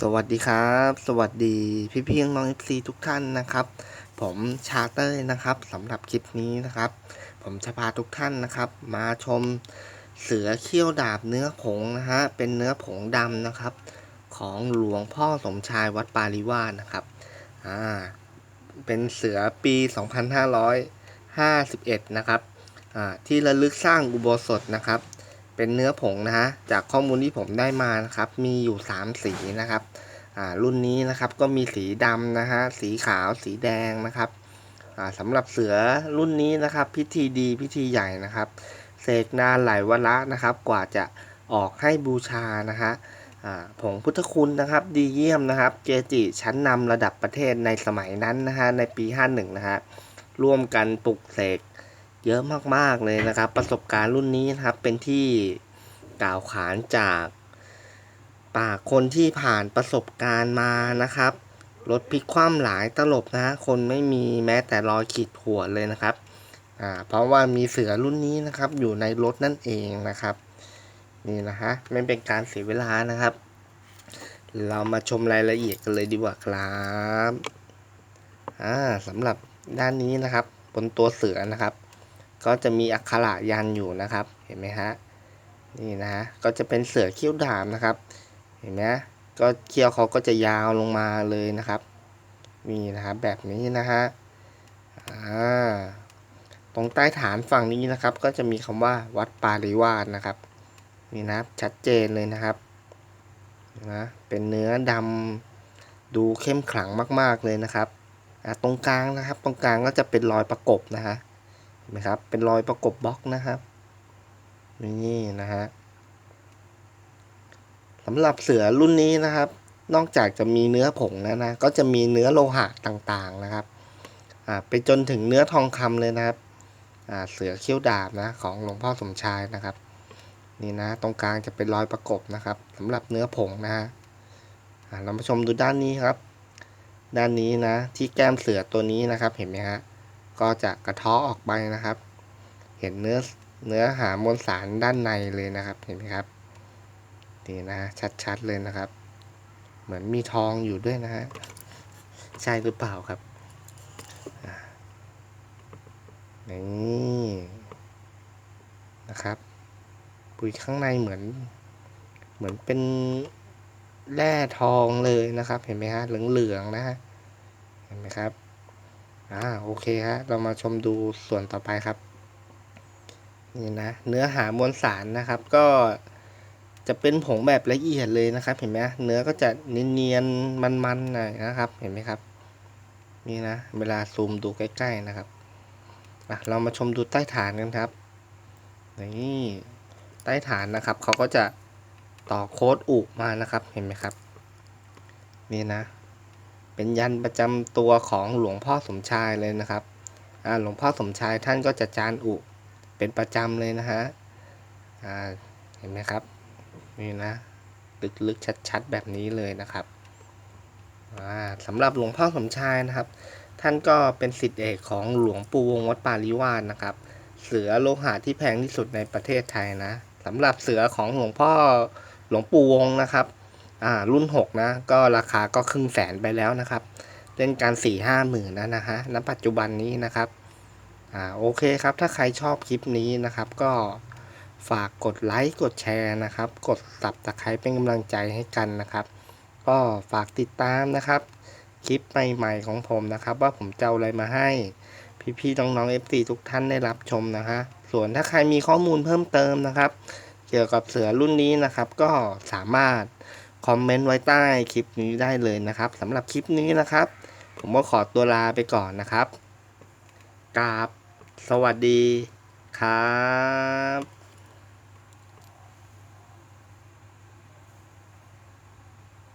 สวัสดีครับ สวัสดีพี่พี่น้องเอฟซีทุกท่านนะครับ ผมชาเตอร์นะครับสำหรับคลิปนี้นะครับ ผมจะพาทุกท่านนะครับ มาชมเสือเขี้ยวดาบเนื้อผงนะฮะเป็นเนื้อผงดำนะครับ ของหลวงพ่อสมชายวัดปาริวาสนะครับอ่าเป็นเสือปี 2551 นะครับอ่าที่ระลึกสร้างอุโบสถนะครับ เป็นเนื้อผงนะฮะจากข้อมูลที่ผมได้มานะครับ มีอยู่ 3 สีนะครับอ่ารุ่นนี้นะครับก็มีสีดำนะฮะสีขาวสีแดงนะครับอ่าสำหรับเสือรุ่นนี้นะครับ พิธีดีพิธีใหญ่นะครับเสกนานหลายวาระนะครับ กว่าจะออกให้บูชานะฮะอ่าผงพุทธคุณนะครับ ดีเยี่ยมนะครับ เกจิชั้นนำระดับประเทศในสมัยนั้นนะฮะในปี 51 นะฮะร่วมกันปลุกเสก เยอะมากๆเลยนะครับ ประสบการณ์รุ่นนี้นะครับเป็นที่กล่าวขานจากปากคนที่ผ่านประสบการณ์มานะครับรถพลิกคว่ำหลายตลบนะคนไม่มีแม้แต่รอยขีดข่วนเลยนะครับอ่าเพราะว่ามีเสือรุ่นนี้นะครับ อยู่ในรถนั่นเองนะครับ นี่นะฮะไม่เป็นการเสียเวลานะครับ เรามาชมรายละเอียดกันเลยดีกว่าครับอ่าสำหรับด้านนี้นะครับ บนตัวเสือนะครับ ก็จะมีอักขระยันอยู่นะครับเห็นไหมฮะนี่นะฮะก็จะเป็นเสือเขี้ยวดาบนะครับเห็นไหมก็เขี้ยวเขาก็จะยาวลงมาเลยนะครับมีนะครับแบบนี้นะฮะอ่าตรงใต้ฐานฝั่งนี้นะครับ ก็จะมีคำว่าวัดปาริวาสนะครับนี่นะชัดเจนเลยนะครับนะเป็นเนื้อดำดูเข้มขลังมาก ๆเลยนะครับตรงกลางนะครับ ตรงกลางก็จะเป็นรอยประกบนะฮะ นไหมครับ เป็นรอยประกบบล็อกนะครับ นี่นะฮะสำหรับเสือรุ่นนี้นะครับ นอกจากจะมีเนื้อผงแล้วนะ ก็จะมีเนื้อโลหะต่างๆนะครับอ่าไปจนถึงเนื้อทองคำเลยนะครับอ่าเสือเขี้ยวดาบนะของหลวงพ่อสมชายนะครับ นี่นะ ตรงกลางจะเป็นรอยประกบนะครับสำหรับเนื้อผงนะฮะอ่าเรามาชมดูด้านนี้ครับ ด้านนี้นะ ที่แก้มเสือตัวนี้นะครับเห็นไหมฮะ ก็จะกระทาะออกไปนะครับ เห็นเนื้อเนื้อหามวลสารด้านในเลยนะครับ เห็นไหมครับนี่นะชัดๆเลยนะครับ เหมือนมีทองอยู่ด้วยนะฮะใช่หรือเปล่าครับนี่นะครับปุ๋ยข้างในเหมือน เหมือนเป็นแร่ทองเลยนะครับ เห็นไหมฮะเหลืองๆนะฮะเห็นไหมครับ อ่าโอเคฮะเรามาชมดูส่วนต่อไปครับนี่นะเนื้อหามวลสารนะครับ ก็จะเป็นผงแบบละเอียดเลยนะครับ เห็นไหมเนื้อก็จะเนียนๆมันๆหน่อยนะครับ เห็นไหมครับ นี่นะเวลาซูมดูใกล้ ๆนะครับอะเรามาชมดูใต้ฐานกันครับนี่ใต้ฐานนะครับเขาก็จะต่อโค้ดอุมานะครับ เห็นไหมครับ นี่นะ เป็นยันประจำตัวของหลวงพ่อสมชายเลยนะครับหลวงพ่อสมชายท่านก็จะจานอุเป็นประจำเลยนะฮะเห็นไหมครับนี่นะลึกๆชัดๆแบบนี้เลยนะครับอ่าสำหรับหลวงพ่อสมชายนะครับ ท่านก็เป็นศิษย์เอกของหลวงปู่วงวัดปาริวาสนะครับ เสือโลหะที่แพงที่สุดในประเทศไทยนะสำหรับเสือของหลวงพ่อหลวงปู่วงนะครับ อ่ารุ่น 6 นะ ก็ราคาก็ครึ่งแสนไปแล้วนะครับ เล่นการ4ี่ห้าหมื่นนะนะฮะณปัจจุบันนี้นะครับอ่าโอเคครับถ้าใครชอบคลิปนี้นะครับ ก็ฝากกดไลค์กดแชร์นะครับ กดสับตะไคร้เป็นกำลังใจให้กันนะครับ ก็ฝากติดตามนะครับ คลิปใหม่ๆของผมนะครับ ว่าผมจะเอาอะไรมาให้พี่ๆน้องๆ FC ทุกท่านได้รับชมนะฮะส่วนถ้าใครมีข้อมูลเพิ่มเติมนะครับ เกี่ยวกับเสือรุ่นนี้นะครับ ก็สามารถ คอมเมนต์ไว้ใต้คลิปนี้ได้เลยนะครับสำหรับคลิปนี้นะครับ ผมก็ขอตัวลาไปก่อนนะครับกราบสวัสดีครับ